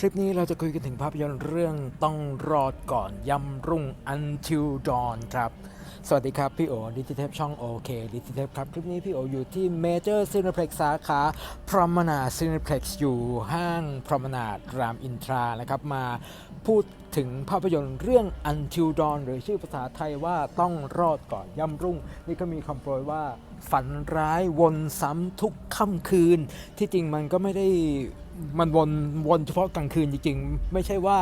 คลิปนี้เราจะคุยกันถึงภาพยนตร์เรื่องต้องรอดก่อนยำรุ่ง Until Dawn ครับ สวัสดีครับ พี่โอดิจิเทปช่องโอเคดิจิเทปครับ คลิปนี้พี่โออยู่ที่ Major Cineplex สาขาพรมนาซีนิเพล็กซ์อยู่ห้างพรมนารามอินทรานะครับมา พูดถึงภาพยนตร์เรื่อง Until Dawn หรือชื่อภาษาไทยว่าต้องรอดก่อนย่ำรุ่ง นี่ก็มีคำโปรยว่า ฝันร้ายวนซ้ำทุกค่ำคืน ที่จริงมันก็ไม่ได้มันวนวนเฉพาะกลางคืนจริงๆ ไม่ใช่ว่า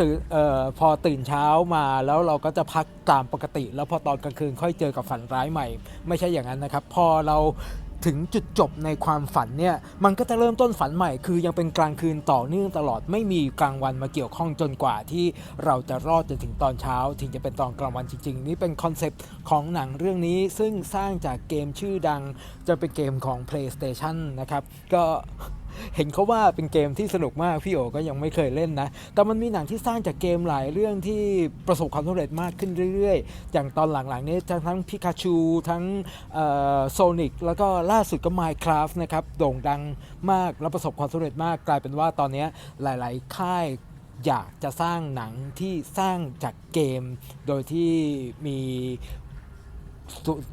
ตื่นออพอตื่นเช้ามาแล้วเราก็จะพักตามปกติ แล้วพอตอนกลางคืนค่อยเจอกับฝันร้ายใหม่ ไม่ใช่อย่างนั้นนะครับ พอเรา ถึงจุดจบในความฝันเนี่ยมันก็จะเริ่มต้นฝันใหม่ คือยังเป็นกลางคืนต่อเนื่องตลอดไม่มีกลางวันมาเกี่ยวข้องจนกว่าที่เราจะรอดจนถึงตอนเช้า ถึงจะเป็นตอนกลางวันจริง ๆ นี่เป็นคอนเซปต์ของหนังเรื่องนี้ซึ่งสร้างจากเกมชื่อดังจะเป็นเกมของ PlayStation นะครับก็ เห็นเขาว่าเป็นเกมที่สนุกมากพี่โอก็ยังไม่เคยเล่นนะ แต่มันมีหนังที่สร้างจากเกมหลายเรื่องที่ประสบความสำเร็จมากขึ้นเรื่อยๆ อย่างตอนหลังๆนี้ทั้งทั้งพิกาชูทั้งโซนิกแล้วก็ล่าสุดก็ Minecraft นะครับโด่งดังมากและประสบความสำเร็จมากกลายเป็นว่าตอนนี้หลายๆ ค่ายอยากจะสร้างหนังที่สร้างจากเกม โดยที่มี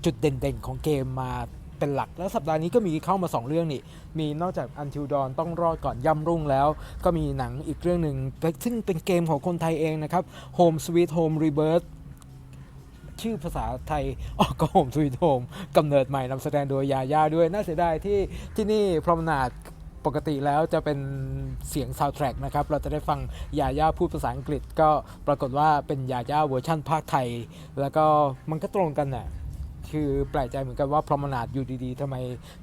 จุดเด่นๆของเกมมา เป็นหลัก แล้วสัปดาห์นี้ก็มีเข้ามา 2 เรื่องนี่ มีนอกจาก Until Dawn ต้องรอดก่อนย่ำรุ่งแล้ว ก็มีหนังอีกเรื่องหนึ่งซึ่งเป็นเกมของคนไทยเองนะครับ Home Sweet Home Rebirth ชื่อภาษาไทยออกก็ Home Sweet Home กำเนิดใหม่นำแสดงโดยยาย่าด้วย น่าเสียดายที่ที่นี่พรมนาดปกติแล้วจะเป็นเสียงซาว d t ทร็กนะครับ เราจะได้ฟังยาย่าพูดภาษาอังกฤษ ก็ปรากฏว่าเป็นยาย่าเวอร์ชั่นภาคไทย แล้วก็มันก็ตรงกันน่ะ คือแปลกใจเหมือนกันว่าพรหมนาดอยู่ดีๆทำไม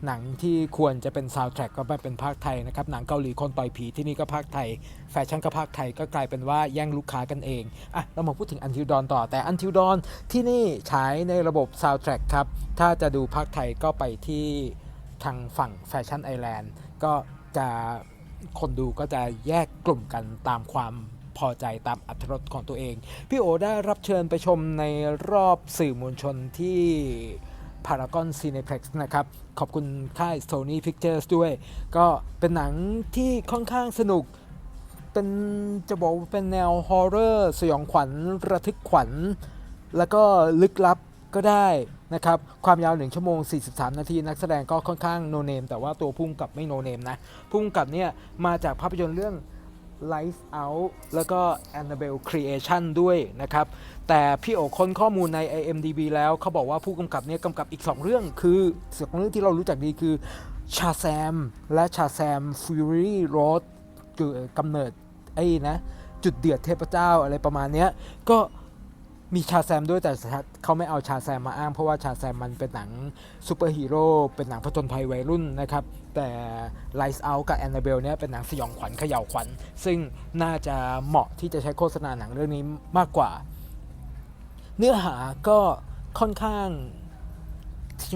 หนังที่ควรจะเป็นซาว d t ทร็กก็มาเป็นภาคไทยนะครับ หนังเกาหลีคนต่อยผีที่นี่ก็ภาคไทย แฟชั่นก็ภาคไทยก็กลายเป็นว่าแย่งลูกค้ากันเองอะเรามาพูดถึง Until Dawn ต่อแต่ Until Dawn ที่นี่ฉายในระบบ Soundtrack ครับ ถ้าจะดูภาคไทยก็ไปที่ทางฝั่งแฟชั่นไอแลนด์ก็จะคนดูก็จะแยกกลุ่มกันตามความ พอใจตามอัธรสของตัวเอง พี่โอได้รับเชิญไปชมในรอบสื่อมวลชนที่ Paragon Cineplex นะครับ ขอบคุณค่าย Sony Pictures ด้วย ก็เป็นหนังที่ค่อนข้างสนุก เป็นจะบอกว่าเป็นแนวฮอร์เรอร์สยองขวัญ ระทึกขวัญ แล้วก็ลึกลับก็ได้นะครับ ความยาว 1 ชั่วโมง 43 นาที นักแสดงก็ค่อนข้างโนเนม แต่ว่าตัวพุ่มกับไม่โนเนมนะ พุ่มกับเนี่ย มาจากภาพยนตร์เรื่อง Lights Out แล้วก็ Annabelle Creation ด้วยนะครับ แต่พี่โอค้นข้อมูลใน IMDb แล้วเขาบอกว่าผู้กำกับเนี่ยกำกับอีก 2 เรื่องคือสองเรื่องที่เรารู้จักดีคือชาแซมและชาแซม Fury Road กำเนิดไอ้นะ จุดเดือดเทพเจ้าอะไรประมาณนี้ก็ มีชาแซมด้วยแต่เขาไม่เอาชาแซมมาอ้าง เพราะว่าชาแซมมันเป็นหนังซูเปอร์ฮีโร่เป็นหนังผจญภัยวัยรุ่นนะครับ แต่ Lights Out กับ Annabelle เนี่ยเป็นหนังสยองขวัญเขย่าวขวัญ ซึ่งน่าจะเหมาะที่จะใช้โฆษณาหนังเรื่องนี้มากกว่า เนื้อหาก็ค่อนข้างที่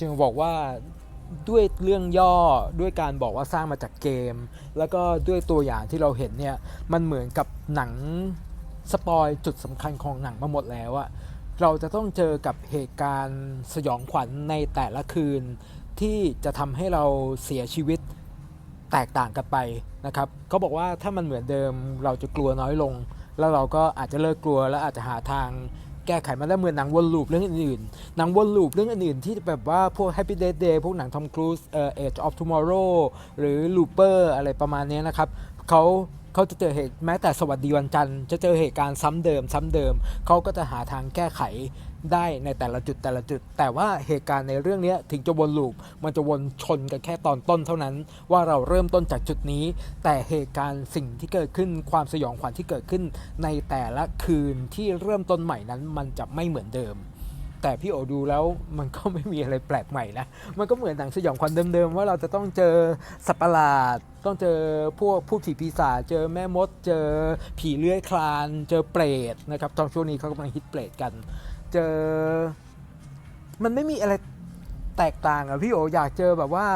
จึงบอกว่าด้วยเรื่องย่อด้วยการบอกว่าสร้างมาจากเกม แล้วก็ด้วยตัวอย่างที่เราเห็นเนี่ยมันเหมือนกับหนัง สปอยจุดสำคัญของหนังมาหมดแล้วอะเราจะต้องเจอกับเหตุการณ์สยองขวัญในแต่ละคืน ที่จะทำให้เราเสียชีวิตแตกต่างกันไปนะครับเขาบอกว่าถ้ามันเหมือนเดิมเราจะกลัวน้อยลง แล้วเราก็อาจจะเลิกกลัวแล้วอาจจะหาทางแก้ไขมันได้เหมือนหนังวนลูปเรื่องอื่นๆ หนังวนลูปเรื่องอื่นๆ ที่แบบว่าพวก Happy Death Day พวกหนังทอมครูซเอ่อ Age of Tomorrow หรือ Looper อะไรประมาณนี้นะครับเขา เขาจะเจอเหตุแม้แต่สวัสดีวันจันทร์จะเจอเหตุการณ์ซ้ำเดิม ซ้ำเดิม เขาก็จะหาทางแก้ไขได้ในแต่ละจุดแต่ละจุด แต่ว่าเหตุการณ์ในเรื่องนี้ถึงจะวนลูปมันจะวนชนกันแค่ตอนต้นเท่านั้น ว่าเราเริ่มต้นจากจุดนี้ แต่เหตุการณ์สิ่งที่เกิดขึ้นความสยองขวัญที่เกิดขึ้น ในแต่ละคืนที่เริ่มต้นใหม่นั้นมันจะไม่เหมือนเดิม แต่พี่โอดูแล้วมันก็ไม่มีอะไรแปลกใหม่นะ มันก็เหมือนหนังสยองขวัญเดิมๆ ว่าเราจะต้องเจอสัตว์ประหลาด ต้องเจอพวกผู้ผีปีศาจ เจอแม่มด เจอผีเลื้อยคลาน เจอเปรตนะครับ ตอนช่วงนี้เขากำลังฮิตเปรตกัน เจอ มันไม่มีอะไรแตกต่างอะพี่โออยากเจอแบบว่า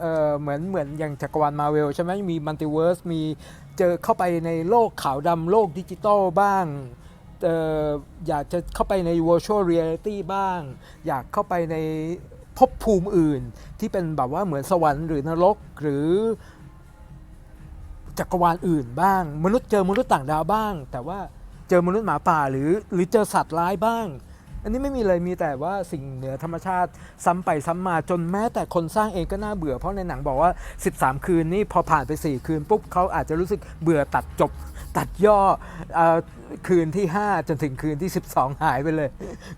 เออเหมือนเหมือนอย่างจักรวาลมาเวลใช่ไหมมีมัลติเวิร์ส มีเจอเข้าไปในโลกขาวดำโลกดิจิตอลบ้าง อยากจะเข้าไปใน virtual reality บ้าง อยากเข้าไปในภพภูมิอื่น ที่เป็นแบบว่าเหมือนสวรรค์หรือนรกหรือจักรวาลอื่นบ้าง มนุษย์เจอมนุษย์ต่างดาวบ้าง แต่ว่าเจอมนุษย์หมาป่าหรือหรือเจอสัตว์ร้ายบ้าง อันนี้ไม่มีเลยมีแต่ว่าสิ่งเหนือธรรมชาติซ้ำไปซ้ำมาจนแม้แต่คนสร้างเองก็น่าเบื่อเพราะในหนังบอกว่า 13 คืนนี่พอผ่านไป 4 คืนปุ๊บเขาอาจจะรู้สึกเบื่อตัดจบ ตัดย่อออคืนที่ 5 จนถึงคืนที่ 12 หายไปเลย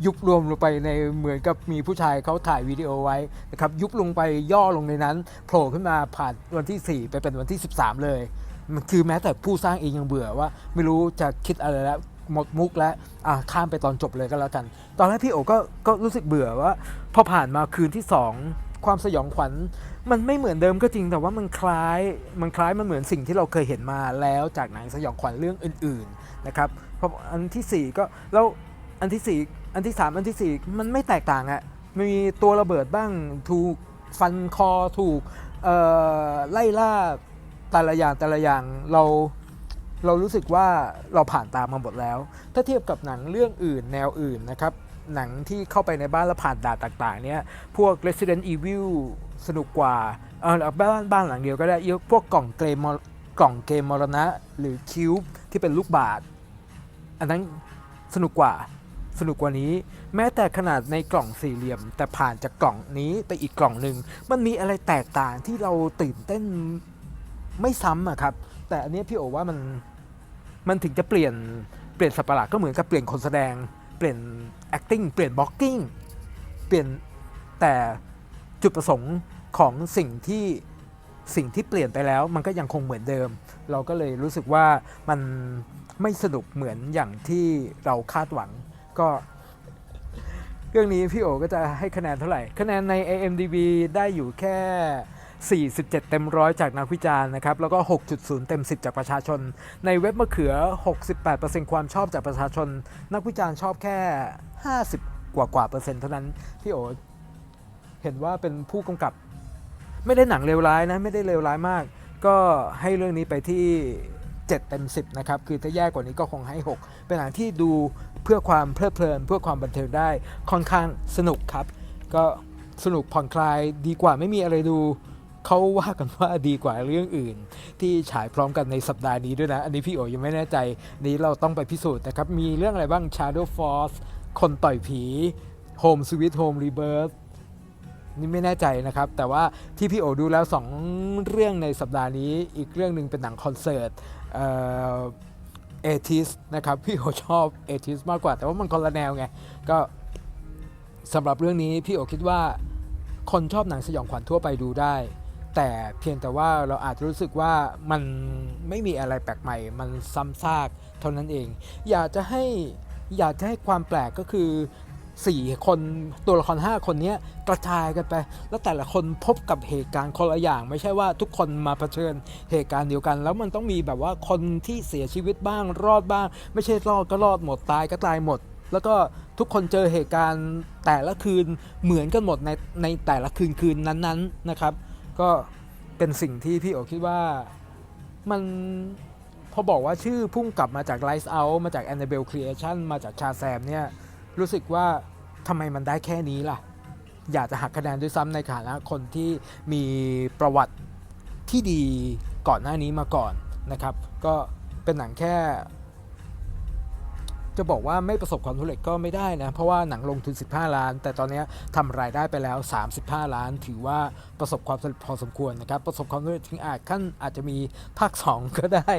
ยุบรวมลงไปในเหมือนกับมีผู้ชายเขาถ่ายวิดีโอไว้นะครับยุบลงไปย่อลงในนั้นโผล่ขึ้นมาผ่านวันที่ 4 ไปเป็นวันที่ 13 เลย มันคือแม้แต่ผู้สร้างเองยังเบื่อว่า ไม่รู้จะคิดอะไรแล้วหมดมุกแล้วอะข้ามไปตอนจบเลยก็แล้วกัน ตอนแรกพี่โอก็ก็รู้สึกเบื่อว่าพอผ่านมาคืนที่ 2 ความสยองขวัญมันไม่เหมือนเดิมก็จริงแต่ว่ามันคล้ายมันคล้ายมันเหมือนสิ่งที่เราเคยเห็นมาแล้วจากหนังสยองขวัญเรื่องอื่นๆนะครับเพราะอันที่4ก็แล้วอันที่4อันที่3อันทีสี่4มันไม่แตกต่างอะมีตัวระเบิดบ้างถูกฟันคอถูกเอ่อไล่ล่าแต่ละอย่างแต่ละอย่างเราเรารู้สึกว่าเราผ่านตามมาหมดแล้ว ถ้าเทียบกับหนังเรื่องอื่นแนวอื่นนะครับ หนังที่เข้าไปในบ้านแล้วผ่านด่านต่างๆเนี่ยพวก Resident Evil สนุกกว่าเออเอาบ้านบ้านหลังเดียวก็ได้พวกกล่องเกมมกล่องเกมมรณะ หรือคิวบ์ที่เป็นลูกบาศก์อันนั้นสนุกกว่าสนุกกว่านี้ แม้แต่ขนาดในกล่องสี่เหลี่ยม แต่ผ่านจากกล่องนี้ไปอีกกล่องหนึ่งมันมีอะไรแตกต่างที่เราตื่นเต้นไม่ซ้ำอะครับ แต่อันนี้พี่โอว่ามันมันถึงจะเปลี่ยนเปลี่ยนสัปะหลาดก็เหมือนกับเปลี่ยนคนแสดง เปลี่ยน acting เปลี่ยน blocking เปลี่ยนแต่จุดประสงค์ของสิ่งที่สิ่งที่เปลี่ยนไปแล้วมันก็ยังคงเหมือนเดิม เราก็เลยรู้สึกว่ามันไม่สนุกเหมือนอย่างที่เราคาดหวังก็ เรื่องนี้พี่โอก็จะให้คะแนนเท่าไหร่ คะแนนใน AMDB ได้อยู่แค่ 47 เต็มร้อยจากนักวิจารณ์นะครับ แล้วก็ 6.0 เต็ม 10 จากประชาชน ในเว็บมะเขือ 68%ความชอบจากประชาชน นักวิจารณ์ชอบแค่ 50 กว่ากว่าเปอร์เซ็นต์เท่านั้น พี่โอเห็นว่าเป็นผู้กำกับ ไม่ได้หนังเลวร้ายนะ ไม่ได้เลวร้ายมาก ก็ให้เรื่องนี้ไปที่ 7 เต็ม 10 นะครับ คือถ้าแย่กว่านี้ก็คงให้ 6 เป็นหนังที่ดูเพื่อความเพลิดเพลิน เพื่อความบันเทิงได้ค่อนข้างสนุกครับ ก็สนุกผ่อนคลายดีกว่าไม่มีอะไรดู เขาว่ากันว่าดีกว่าเรื่องอื่น ที่ฉายพร้อมกันในสัปดาห์นี้ด้วยนะ อันนี้พี่โอยังไม่แน่ใจ นี้เราต้องไปพิสูจน์นะครับ มีเรื่องอะไรบ้าง Shadow Force คนต่อยผี Home Sweet Home Rebirth นี่ไม่แน่ใจนะครับ แต่ว่าที่พี่โอดูแล้ว 2 เรื่องในสัปดาห์นี้ อีกเรื่องหนึ่งเป็นหนังคอนเสิร์ตเอทิสนะครับ พี่โอชอบเอทิสมากกว่า แต่ว่ามันคนละแนวไง ก็สำหรับเรื่องนี้พี่โอคิดว่าคนชอบหนังสยองขวัญทั่วไปดูได้ แต่เพียงแต่ว่าเราอาจจะรู้สึกว่ามันไม่มีอะไรแปลกใหม่ มันซ้ำซากเท่านั้นเอง อยากจะให้อยากจะให้ความแปลกก็คือ 4 คนตัวละคร 5 คนนี้กระจายกันไป แล้วแต่ละคนพบกับเหตุการณ์คนละอย่าง ไม่ใช่ว่าทุกคนมาเผชิญเหตุการณ์เดียวกัน แล้วมันต้องมีแบบว่าคนที่เสียชีวิตบ้างรอดบ้าง ไม่ใช่รอดก็รอดหมดตายก็ตายหมด แล้วก็ทุกคนเจอเหตุการณ์แต่ละคืนเหมือนกันหมดในในแต่ละคืนคืนนั้นๆนะครับ ก็เป็นสิ่งที่พี่โอคิดว่ามันพอบอกว่าชื่อพุ่งกลับมาจาก Lights Out มาจาก Annabelle Creation มาจากชาแซมเนี่ยรู้สึกว่าทำไมมันได้แค่นี้ล่ะ อยากจะหักคะแนนด้วยซ้ำในฐานะคนที่มีประวัติที่ดีก่อนหน้านี้มาก่อนนะครับ ก็เป็นหนังแค่ จะบอกว่าไม่ประสบความสำเร็จก็ไม่ได้นะ เพราะว่าหนังลงทุน 15 ล้าน แต่ตอนนี้ทำรายได้ไปแล้ว 35 ล้าน ถือว่าประสบความสำเร็จพอสมควรนะครับ ประสบความสำเร็จถึงอาจขั้นอาจจะมีภาค 2 ก็ได้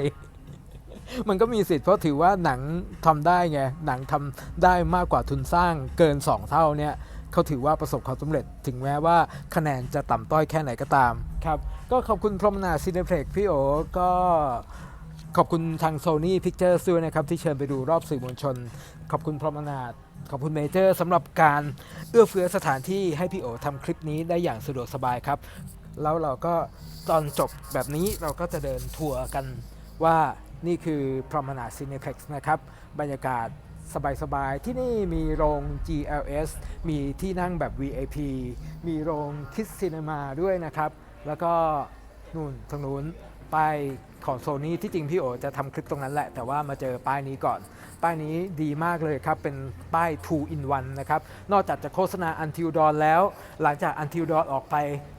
มันก็มีสิทธิ์เพราะถือว่าหนังทำได้ไง หนังทำได้มากกว่าทุนสร้างเกิน 2 เท่าเนี่ยเขาถือว่าประสบความสำเร็จถึงแม้ว่าคะแนนจะต่ำต้อยแค่ไหนก็ตามครับ ก็ขอบคุณพรมนาซีเนเพล็กพี่โอก็ ขอบคุณทาง Sony Pictures ด้วยนะครับ ที่เชิญไปดูรอบสื่อมวลชน ขอบคุณพรหมนาถขอบคุณเมเจอร์สำหรับการเอื้อเฟื้อสถานที่ให้พี่โอทำคลิปนี้ได้อย่างสะดวกสบายครับ แล้วเราก็ตอนจบแบบนี้เราก็จะเดินทัวร์กันว่านี่คือพรหมนาซีเนเพ็กซ์นะครับ บรรยากาศสบายๆ ที่นี่มีโรง GLS มีที่นั่งแบบ VIP มีโรงคิดซีนมาด้วยนะครับ แล้วก็นู่นทางนู้นป้าย ของโซนี่ที่จริงพี่โอจะทำคลิปตรงนั้นแหละ แต่ว่ามาเจอป้ายนี้ก่อน ป้ายนี้ดีมากเลยครับ เป็นป้าย2 in 1นะครับ นอกจากจะโฆษณา Until Dawn แล้ว หลังจาก Until Dawn ออกไป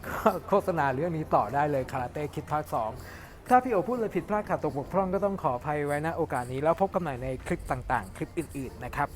ก็โฆษณาเรื่องนี้ต่อได้เลยคาราเต้คิดภาค 2 ถ้าพี่โอพูดเลยผิดพลาดขาดตกบกพร่องก็ต้องขออภัยไว้ณโอกาสนี้ แล้วพบกันใหม่ในคลิปต่างๆ คลิปอื่นๆนะครับ